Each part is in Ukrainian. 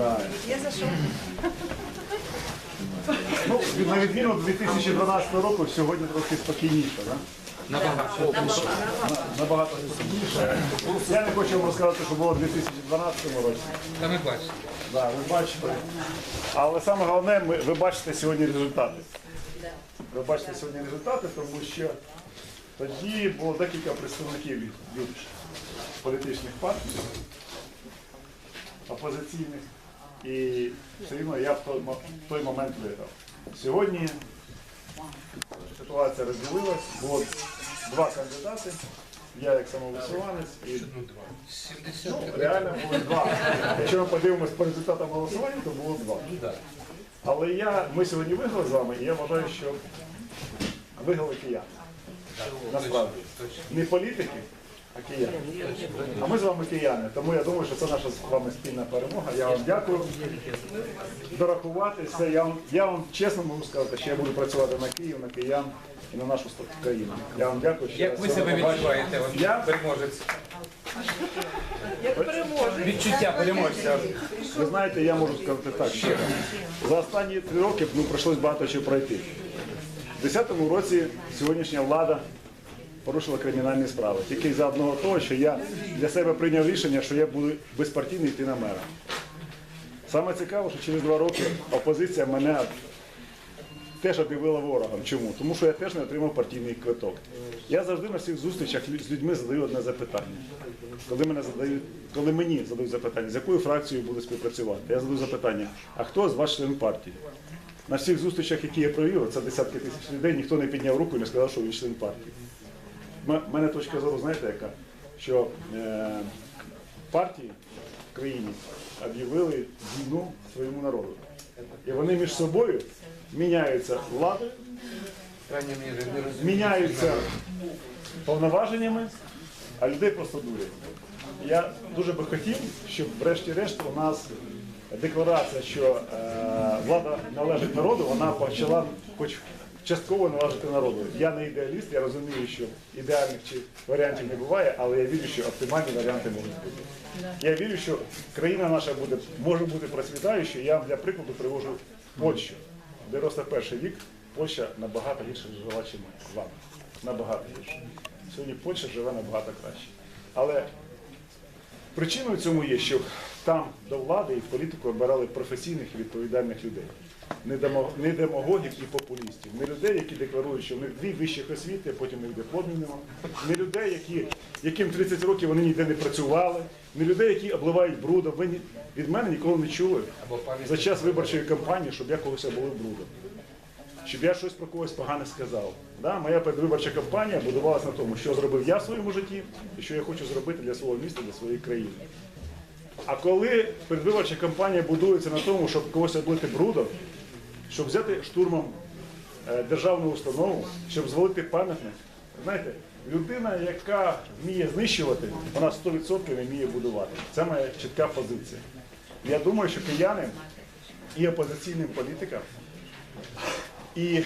Да. Я за що? Ну, на відміну 2012 року, сьогодні трохи спокійніше, да? Набагато. набагато спокійніше. Я не хочу вам розказати, що було в 2012 році. Та ми бачимо. Да, ви бачите. Але саме головне, ми- ви бачите сьогодні результати. Ви бачите сьогодні результати, тому що тоді було декілька представників від, від політичних партій, опозиційних, і все рівно я в той, в той момент виграв. Сьогодні ситуація розділилась, було два кандидати, я як самовисуванець і Ну, два. 70 Ну, реально було два. Якщо ми подивимось по результатам голосування, то було два. Але я, ми сьогодні виграли з вами, і я вважаю, що виграли кияни. Насправді. Не політики, а кияни. А ми з вами кияни. Тому я думаю, що це наша з вами спільна перемога. Я вам дякую. Дорахувати все. Я вам, я вам чесно можу сказати, що я буду працювати на Київ, на киян і на нашу країну. Я вам дякую. Як ви себе відчуваєте? От, Я? переможець. Як переможе. Відчуття переможця. Ви знаєте, я можу сказати так, що за останні три роки ну, прийшлось багато чого пройти. У 2010 році сьогоднішня влада порушила кримінальні справи. Тільки за одного того, що я для себе прийняв рішення, що я буду безпартійний йти на мера. Саме цікаво, що через два роки опозиція мене теж об'явила ворогом. Чому? Тому що я теж не отримав партійний квиток. Я завжди на всіх зустрічах з людьми задаю одне запитання. Коли, мене задають, коли мені задають запитання, з якою фракцією буду співпрацювати, я задаю запитання, а хто з вас член партії? На всіх зустрічах, які я провів, це десятки тисяч людей, ніхто не підняв руку і не сказав, що він член партії. У мене точка зору, знаєте, яка? Що е, партії в країні об'явили війну своєму народу. І вони між собою міняються розумію. міняються повноваженнями, а людей просто дурять. Я дуже би хотів, щоб врешті-решт у нас декларація, що е, влада належить народу, вона почала хоч частково належати народу. Я не ідеаліст, я розумію, що ідеальних чи варіантів не буває, але я вірю, що оптимальні варіанти можуть бути. Я вірю, що країна наша буде, може бути процвітаючою. Я для прикладу привожу Польщу, де росте перший вік. Польща набагато гірше жила, ніж ми з вами. Набагато гірше. Сьогодні Польща живе набагато краще. Але причиною цьому є, що там до влади і в політику обирали професійних і відповідальних людей. Не демагогів і популістів, не людей, які декларують, що в них дві вищих освіти, а потім них дипломів немає, не людей, які, яким 30 років вони ніде не працювали, не людей, які обливають брудом. Ви ні- від мене ніколи не чули за час виборчої кампанії, щоб я когось облив брудом. Щоб я щось про когось погане сказав. Да? Моя передвиборча кампанія будувалася на тому, що зробив я в своєму житті і що я хочу зробити для свого міста, для своєї країни. А коли передвиборча кампанія будується на тому, щоб когось облити брудом, щоб взяти штурмом е, державну установу, щоб звалити пам'ятник, знаєте, людина, яка вміє знищувати, вона 100% не вміє будувати. Це моя чітка позиція. Я думаю, що кияни і опозиційним політикам, і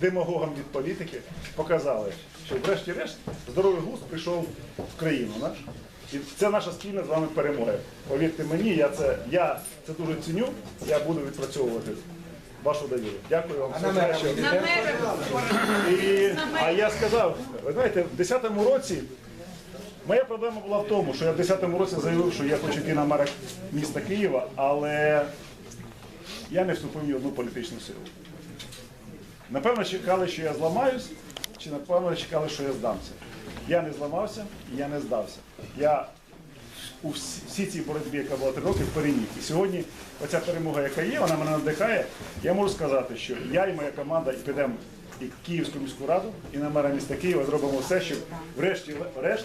демагогам від політики показали, що врешті-решт здоровий глузд прийшов в країну. да? І це наша спільна з вами перемога. Повірте мені, я це, я це дуже ціню, я буду відпрацьовувати вашу довіру. Дякую вам. А всього на мера На І, а я сказав, ви знаєте, в 10-му році моя проблема була в тому, що я в 10-му році заявив, що я хочу йти на мера міста Києва, але я не вступив в ні одну політичну силу. Напевно, чекали, що я зламаюсь, чи напевно чекали, що я здамся. Я не зламався і я не здався. Я у всі, всі цій боротьбі, яка була три роки, переміг. І сьогодні оця перемога, яка є, вона мене надихає. Я можу сказати, що я і моя команда підемо і в Київську міську раду, і на мера міста Києва зробимо все, щоб врешті-решт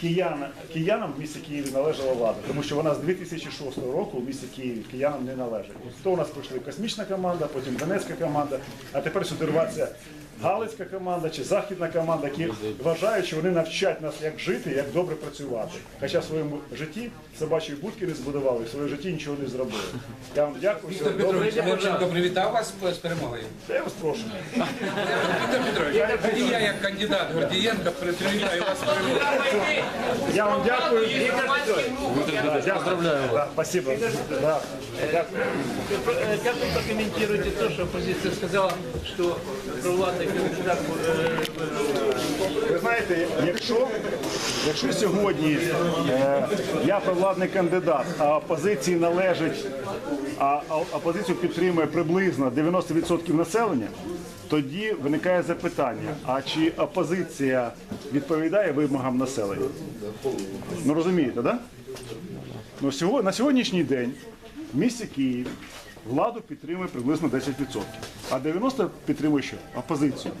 кияна, киянам в місті Києві належала влада. Тому що вона з 2006 року в місті Києві киянам не належить. То у нас пройшли космічна команда, потім Донецька команда, а тепер сюди рваться Галицька команда чи західна команда, які вважають, що вони навчать нас, як жити, як добре працювати. Хоча в своєму житті собачої будки не збудували, в своєму житті нічого не зробили. Я вам дякую. Віктор всього доброго. Петрович Левченко привітав вас з перемогою. Я вас прошу. Віктор Петрович, тоді я як кандидат Гордієнка привітаю вас з перемогою. Я вам дякую. Поздравляю вас. Да, спасибо. Да. Дякую. Э, Как вы прокомментируете то, что оппозиция сказала, что провладный кандидат э, ви знаєте, якщо, якщо сьогодні е, я провладний кандидат, а опозиції належить, а, опозицію підтримує приблизно 90% населення, тоді виникає запитання: а чи опозиція відповідає вимогам населення? Ну розумієте, так? Да? Ну, на сьогоднішній день в місті Київ владу підтримує приблизно 10%, а 90% підтримує що? Опозицію.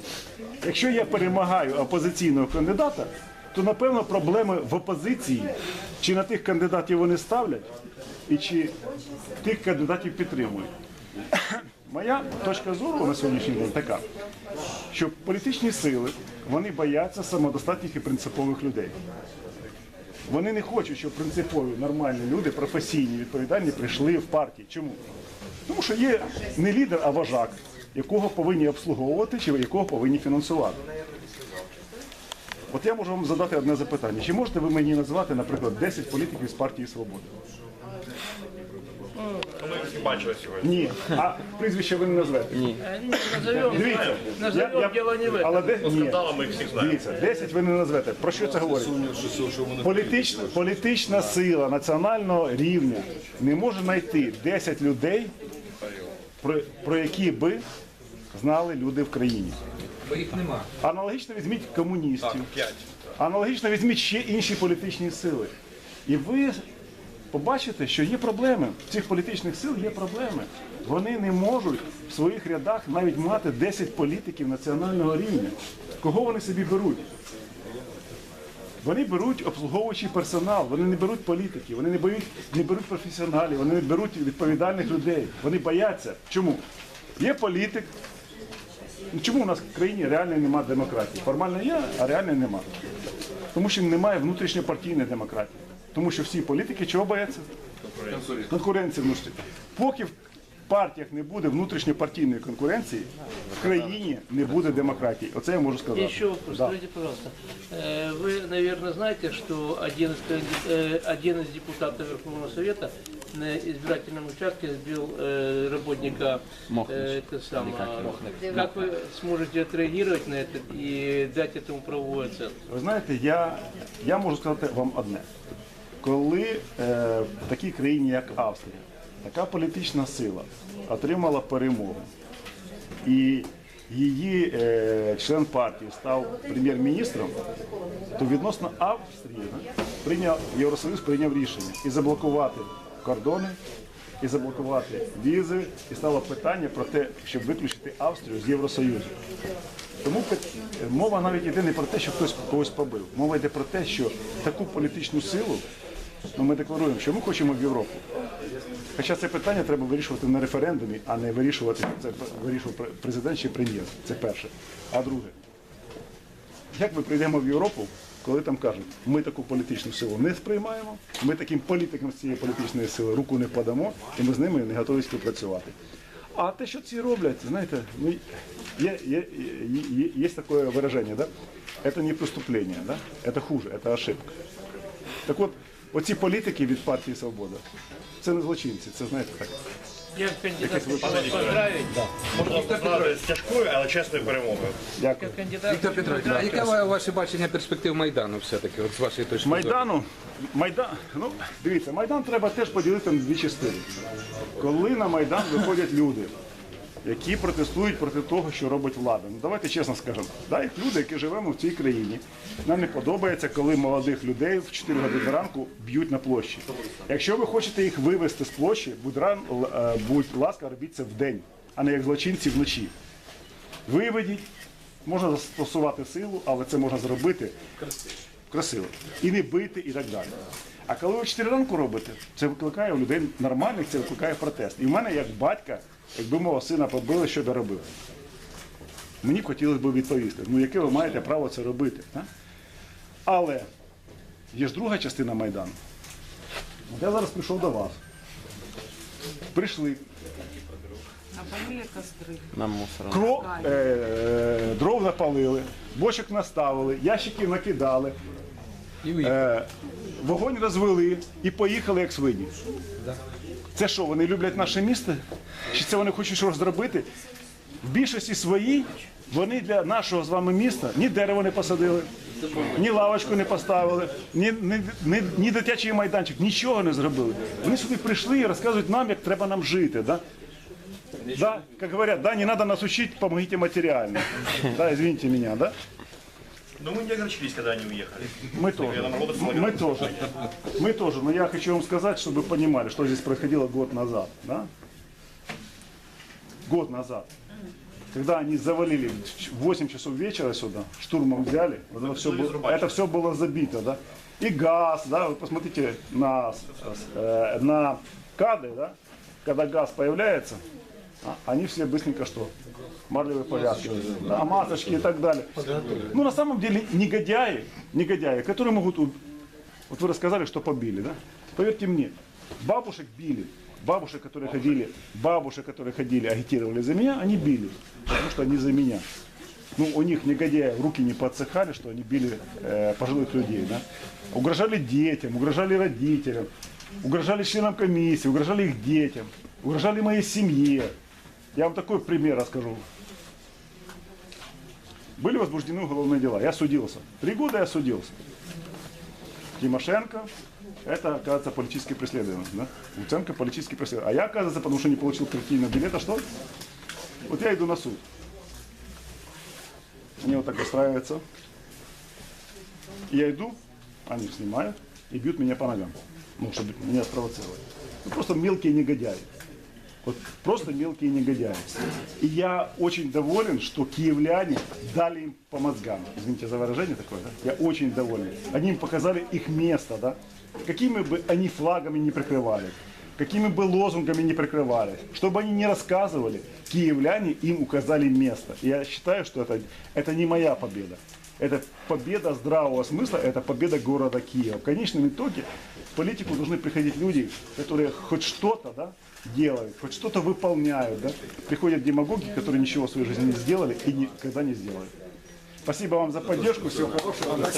Якщо я перемагаю опозиційного кандидата, то напевно проблеми в опозиції, чи на тих кандидатів вони ставлять, і чи тих кандидатів підтримують. Моя точка зору на сьогоднішній день така, що політичні сили вони бояться самодостатніх і принципових людей. Вони не хочуть, щоб принципові нормальні люди, професійні, відповідальні, прийшли в партії. Чому? Тому що є не лідер, а вожак, якого повинні обслуговувати чи якого повинні фінансувати. От я можу вам задати одне запитання. Чи можете ви мені назвати, наприклад, 10 політиків з партії Свободи? Ми всі бачили сьогодні. Ні. А прізвище ви не назвете? Ні. назовем, Дивіться. назовем дело не в этом. Але де... Ні. Скандали ми всіх знаємо. Дивіться, 10 ви не назвете. Про що це говорить? Політична, політична сила національного рівня не може знайти 10 людей, про, про які би знали люди в країні. Бо їх нема. Аналогічно візьміть комуністів, П'ять. аналогічно візьміть ще інші політичні сили. І ви побачите, що є проблеми. В цих політичних сил є проблеми. Вони не можуть в своїх рядах навіть мати 10 політиків національного рівня. Кого вони собі беруть? Вони беруть обслуговуючий персонал, вони не беруть політиків, вони не беруть, не беруть професіоналів, вони не беруть відповідальних людей. Вони бояться. Чому? Є політик. Чому у нас в країні реально немає демократії? Формально є, а реально нема. Тому що немає внутрішньопартійної демократії. Тому що всі політики чого бояться? Конкуренції внутрішньої. Поки в партіях не буде внутрішньопартійної конкуренції, в країні не буде демократії. Оце я можу сказати. Еще вопрос, Да. скажите, пожалуйста. Э, Вы, наверное, знаете, что один из, канди- э, один из депутатов Верховного Совета на избирательном участке сбил э, работника э, это самое. Как вы сможете отреагировать на это и дать этому правовую оценку? Ви знаєте, я, я можу сказати вам одне. Коли е, в такій країні, як Австрія, така політична сила отримала перемогу, і її е, член партії став прем'єр-міністром, то відносно Австрії прийняв Євросоюз прийняв рішення і заблокувати кордони, і заблокувати візи, і стало питання про те, щоб виключити Австрію з Євросоюзу. Тому мова навіть йде не про те, що хтось когось побив. Мова йде про те, що таку політичну силу ну, ми декларуємо, що ми хочемо в Європу. Хоча це питання треба вирішувати на референдумі, а не вирішувати це вирішував президент чи прем'єр. Це перше. А друге, як ми прийдемо в Європу, коли там кажуть, ми таку політичну силу не сприймаємо, ми таким політикам з цієї політичної сили руку не подамо, і ми з ними не готові співпрацювати. А те, що ці роблять, знаєте, ну, є, є, є, є, таке вираження, да? це не преступлення, да? це хуже, це ошибка. Так от, оці політики від партії Свобода, це не злочинці, це знаєте так. Я кандидат поздравить. Можна назвати з тяжкою, але чесною перемогою. Дякую. Віктор Петрович, а яке ва- ваше бачення перспектив Майдану все-таки, от з вашої точки зору? Майдану, Майдан, ну дивіться, Майдан треба теж поділити на дві частини. Коли на Майдан виходять люди, які протестують проти того, що робить влада. Ну давайте чесно скажемо, да, як люди, які живемо в цій країні, нам не подобається, коли молодих людей в 4 години ранку б'ють на площі. Якщо ви хочете їх вивезти з площі, будь, ран, е, будь ласка, робіть це вдень, а не як злочинці вночі. Виведіть, можна застосувати силу, але це можна зробити красиво. І не бити, і так далі. А коли ви 4 ранку робите, це викликає у людей нормальних, це викликає протест. І в мене, як батька, якби мого сина побили, що б я робив? Мені б хотілося б відповісти, ну яке ви маєте право це робити? Так? Але є ж друга частина Майдану. От Я зараз прийшов до вас. Прийшли. Кро, е, е, дров напалили, бочок наставили, ящики накидали. Е, вогонь розвели і поїхали як свині. Це що, вони люблять наше місто? Чи це вони хочуть щось зробити? В більшості своїй вони для нашого з вами міста ні дерево не посадили, ні лавочку не поставили, ні, ні, ні, ні дитячий майданчик, нічого не зробили. Вони сюди прийшли і розказують нам, як треба нам жити. Да? Да, как говорят, да, не надо нас учить, помогите материально. Да, извините меня, да? Но мы не огорчились, когда они уехали. Мы тоже. Мы тоже. Мы тоже. Но я хочу вам сказать, чтобы вы понимали, что здесь происходило год назад. Да? Год назад. Когда они завалили в 8 часов вечера сюда, штурмом взяли, вот это, все было, это все было забито, да? И газ, да, вы посмотрите на, э, на кадры, да, когда газ появляется, а, они все быстренько что? Марлевые повязки, да, масочки и так далее. Ну, на самом деле, негодяи, негодяи, которые могут... Вот вы рассказали, что побили, да? Поверьте мне, бабушек били, бабушек, которые ходили, бабушек, которые ходили, агитировали за меня, они били, потому что они за меня. Ну, у них негодяи руки не подсыхали, что они били э, пожилых людей, да? Угрожали детям, угрожали родителям, угрожали членам комиссии, угрожали их детям, угрожали моей семье. Я вам такой пример расскажу. Были возбуждены уголовные дела. Я судился. Три года я судился. Тимошенко, это, оказывается, политическое преследование. Да? Луценко политический преследование. А я, оказывается, потому что не получил партийного билета, что? Вот я иду на суд. Они вот так устраиваются. Я иду, они снимают и бьют меня по ногам. Ну, чтобы меня спровоцировать. Ну, просто мелкие негодяи. Вот просто мелкие негодяи. И я очень доволен, что киевляне дали им по мозгам. Извините за выражение такое, да? Я очень доволен. Они им показали их место, да? Какими бы они флагами не прикрывали, какими бы лозунгами не прикрывали, чтобы они не рассказывали, киевляне им указали место. Я считаю, что это, это не моя победа. Это победа здравого смысла, это победа города Киева. В конечном итоге политику должны приходить люди, которые хоть что-то да, делают, хоть что-то выполняют. Да? Приходят демагоги, которые ничего в своей жизни не сделали и никогда не сделают. Спасибо вам за поддержку. Всего хорошего.